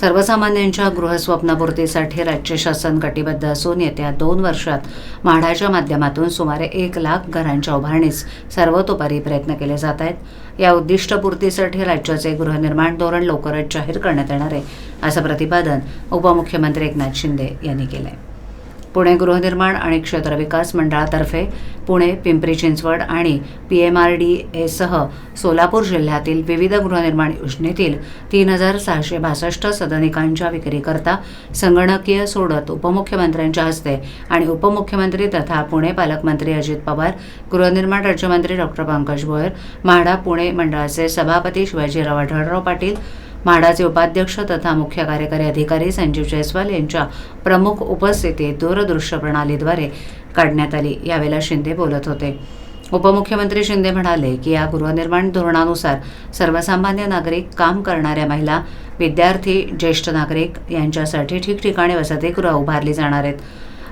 सर्वसामान्यांच्या गृहस्वप्नपूर्तीसाठी राज्य शासन कटिबद्ध असून येत्या दोन वर्षात म्हाडाच्या माध्यमातून सुमारे एक लाख घरांच्या उभारणीस सर्वतोपरी प्रयत्न केले जात आहेत. या उद्दिष्टपूर्तीसाठी राज्याचे गृहनिर्माण धोरण लवकरच जाहीर करण्यात येणार आहे असं प्रतिपादन उपमुख्यमंत्री एकनाथ शिंदे यांनी केलं आहे पुणे गृहनिर्माण आणि क्षेत्र विकास मंडळातर्फे पुणे पिंपरी चिंचवड आणि पी एम आर डी एसह सोलापूर जिल्ह्यातील विविध गृहनिर्माण योजनेतील तीन हजार सहाशे बासष्ट सदनिकांच्या विक्रीकरता संगणकीय सोडत उपमुख्यमंत्र्यांच्या हस्ते आणि उपमुख्यमंत्री तथा पुणे पालकमंत्री अजित पवार गृहनिर्माण राज्यमंत्री डॉक्टर पंकज भोयर म्हाडा पुणे मंडळाचे सभापती शिवाजीराव आढळराव पाटील म्हाडाचे उपाध्यक्ष तथा मुख्य कार्यकारी अधिकारी संजीव जयस्वाल यांच्या प्रमुख उपस्थितीत दूरदृश्य प्रणालीद्वारे काढण्यात आली. यावेळेला शिंदे बोलत होते. उपमुख्यमंत्री शिंदे म्हणाले की या गृहनिर्माण धोरणानुसार सर्वसामान्य नागरिक काम करणाऱ्या महिला विद्यार्थी ज्येष्ठ नागरिक यांच्यासाठी ठिकठिकाणी वसतिगृह उभारली जाणार आहेत.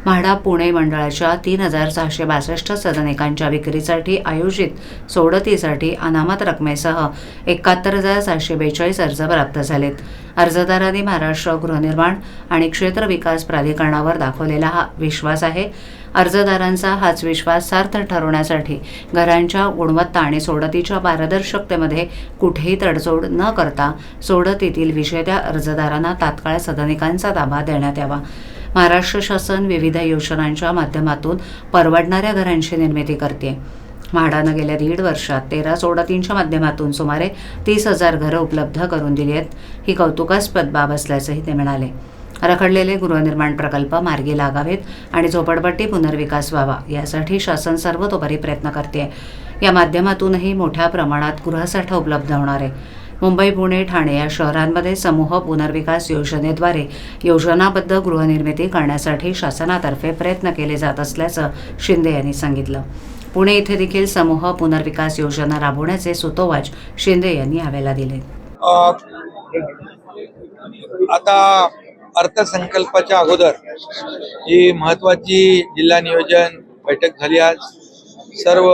म्हाडा पुणे मंडळाच्या तीन हजार सहाशे बासष्ट सदनिकांच्या विक्रीसाठी आयोजित सोडतीसाठी अनामत रकमेसह एकाहत्तर हजार सातशे बेचाळीस अर्ज प्राप्त झालेत. अर्जदारांनी महाराष्ट्र गृहनिर्माण आणि क्षेत्र विकास प्राधिकरणावर दाखवलेला हा विश्वास आहे. अर्जदारांचा हाच विश्वास सार्थ ठरवण्यासाठी घरांच्या गुणवत्ता आणि सोडतीच्या पारदर्शकतेमध्ये कुठेही तडजोड न करता सोडतीतील विजेत्या अर्जदारांना तात्काळ सदनिकांचा ताबा देण्यात यावा. महाराष्ट्र शासन विविध योजनांच्या माध्यमातून परवडणाऱ्या घरांची निर्मिती करते. म्हाडानं गेल्या दीड वर्षात तेरा सोडतींच्या माध्यमातून सुमारे तीस हजार घरं उपलब्ध करून दिली आहेत. ही कौतुकास्पद बाब असल्याचंही ते म्हणाले. रखडलेले गृहनिर्माण प्रकल्प मार्गी लागावेत आणि झोपडपट्टी पुनर्विकास व्हावा यासाठी शासन सर्वतोपरी प्रयत्न करते या माध्यमातूनही मोठ्या प्रमाणात गृहसाठा उपलब्ध होणार आहे. मुंबई पुणे ठाणे या शहरांमध्ये समूह पुनर्विकास योजनेद्वारे योजनाबद्ध गृहनिर्मिती करण्यासाठी शासनातर्फे प्रयत्न केले जात असल्याचं शिंदे यांनी सांगितलं. पुणे इथे देखील समूह पुनर्विकास योजना राबवण्याचे सुतोवाच शिंदे यांनी यावेळेला दिले. आता अर्थसंकल्पाच्या अगोदर ही महत्वाची जिल्हा नियोजन बैठक झाली आज. सर्व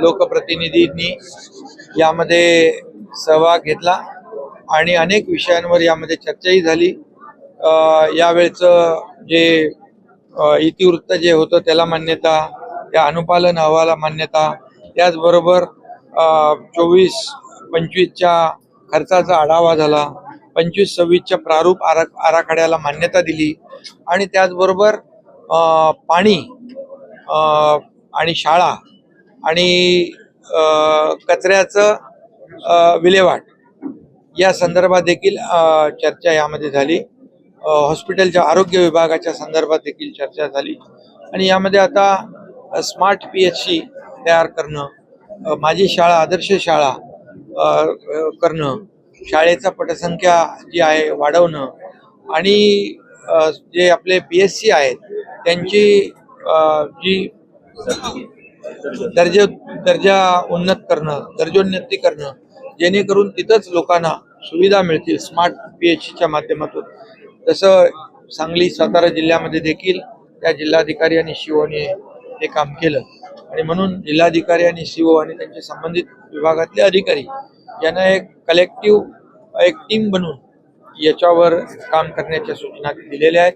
लोकप्रतिनिधींनी यामध्ये सहभाग घेतला आणि अनेक विषयांवर यामध्ये चर्चाही झाली. अ, यावेळचं जे इतिवृत्त जे होतं त्याला मान्यता या अनुपालन अहवाला मान्यता त्याचबरोबर चोवीस पंचवीसच्या खर्चाचा आढावा झाला. पंचवीस सव्वीसच्या प्रारूप आरा आराखड्याला मान्यता दिली. आणि त्याचबरोबर अ, पाणी अ, आणि शाळा आणि अ, कचऱ्याचं विल्हेवाट. या संदर्भात देखील चर्चा यामध्ये झाली. हॉस्पिटलच्या आरोग्य विभागाच्या संदर्भात देखील चर्चा झाली. आणि यामध्ये आता स्मार्ट पी एच सी तयार करणं माझी शाळा आदर्श शाळा अ, करणं शाळेचा पटसंख्या जी आहे वाढवणं आणि जे आपले पी एस सी आहेत त्यांची जी दर्जा दर्जा उन्नत करणं दर्जोन्नती करणं जेणेकरून तिथंच लोकांना सुविधा मिळतील स्मार्ट पी एच सीच्या माध्यमातून. तसं सांगली सातारा जिल्ह्यामध्ये देखील त्या जिल्हाधिकारी आणि शिवोने हे काम केलं. आणि म्हणून जिल्हाधिकारी आणि सीओ आणि त्यांचे संबंधित विभागातले अधिकारी यांना एक कलेक्टिव्ह एक टीम बनवून याच्यावर काम करण्याच्या सूचना दिलेल्या आहेत.